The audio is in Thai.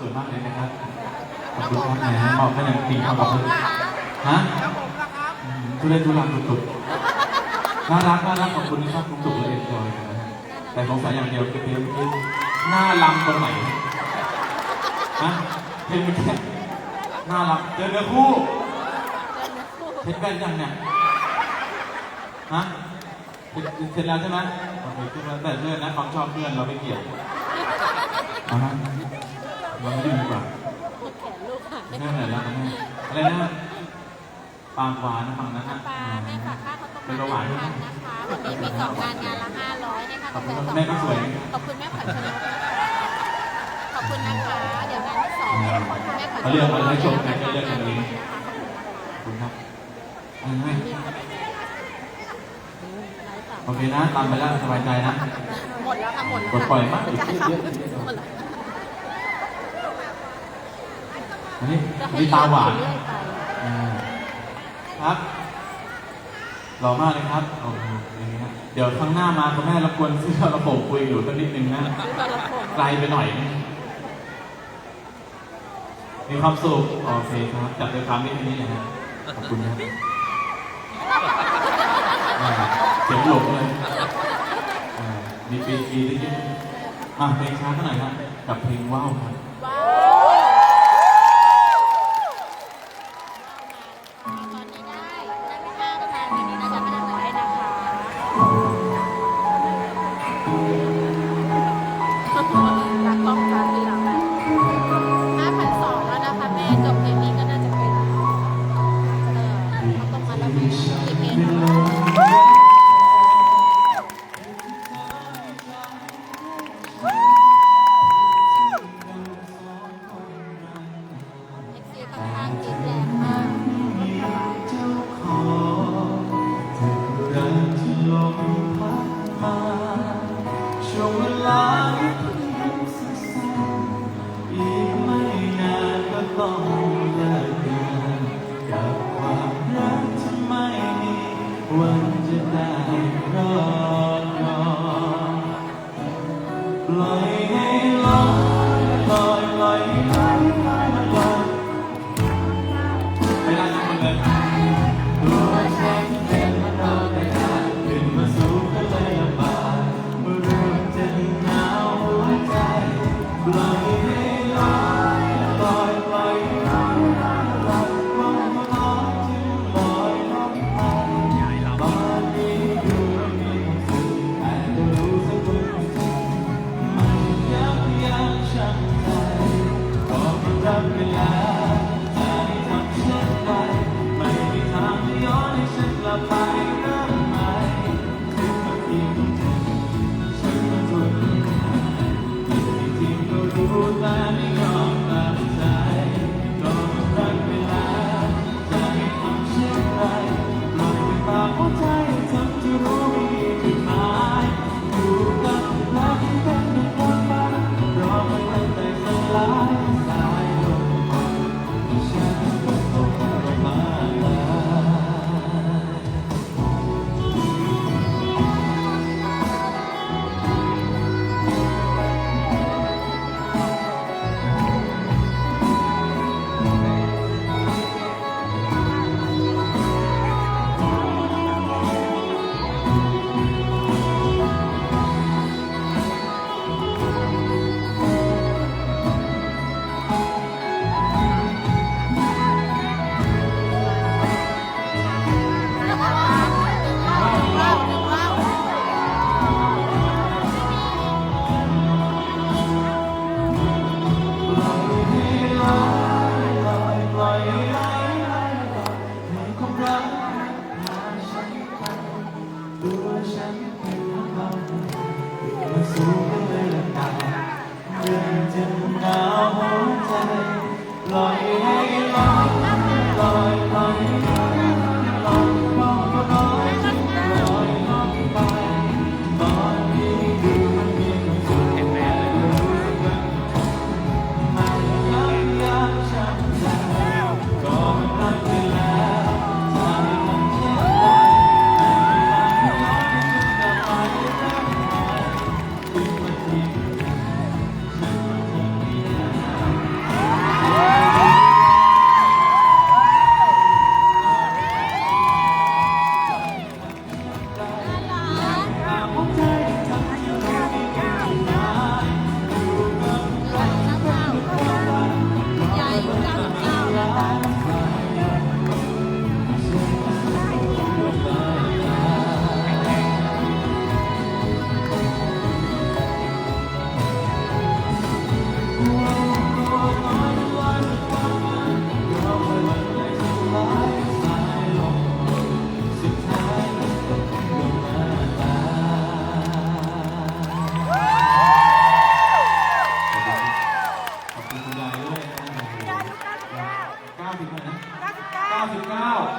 สวยมากเลยนะครับขอบคุณครับแหมบอกให้หนังปีเขาบอกเลยฮะแล้วผมล่ะครับอืมทุเรศทุรังตุกๆน่ารักน่ารักขอบคุณนะครับคุณตุกเลยเอ็นจอยนะฮะแต่สงสัยอย่างเดียวคือเพลงเมื่อกี้หน้าลำตรงไหนฮะเพลงเมื่อกี้น่ารักเจอเนื้อคู่เห็นแบนยังเนี่ยฮะเสร็จเสร็จแล้วใช่ไหมโอเคขึ้นแล้วแต่เพื่อนนะความชอบเพื่อนเราไม่เกี่ยวเอาละ เราไม่ยุ่งดีกว่าแขนลูกหายแม่ไหนแล้วแม่อะไรนะปางหวานฝั่งนั้นนะปลาแม่ฝากค่าเขาต้องเป็นเบาหวานพันนะคะวันนี้มีสองงานงานละห้าร้อยนะคะขอบคุณกาแฟแม่ก็สวยขอบคุณแม่ขวัญชนกนะคะขอบคุณนะคะ เดี๋ยวงานที่สองแม่ขวัญชนกเขาเลือกเอาให้ชมกันก็เลือกกันเองขอบคุณครับเอาไหมโอเคนะตามไปแล้วสบายใจนะ หมดแล้วค่ะหมดแล้วกดค่ะปล่อยมากใช่ค่ะเยอะหมดแล้ว อันนี้จะอันให้นี้ตาหวานเรื่อยไปอ่าครับหล่อมากเลยครับโอ้โหอย่างนี้นะเดี๋ยวครั้งหน้ามาคุณแม่รบกวนเสื้อระโปงคุยอยู่สักนิดนึงนะตอนละผมไกลไปหน่อย มีความสุขโอเคครับจับใจความนิดนี้นะฮะขอบคุณครับอ่าเสียงหลงเลยอ่ามีปีกีนิดนึงอะเพลงช้าเท่าไหร่ครับกับเพลงว้าวครับ วันจะได้รอรอปล่อยให้ลอยลอยลอยลอยลอยลอยไม่ได้ทุกคนเลยตัวฉันเป็นมโนแต่ยากขึ้นมาสูงก็เลยลำบากเมื่อรู้จะหนาวหัวใจปล่อย นหนาวหัวใจลอย 99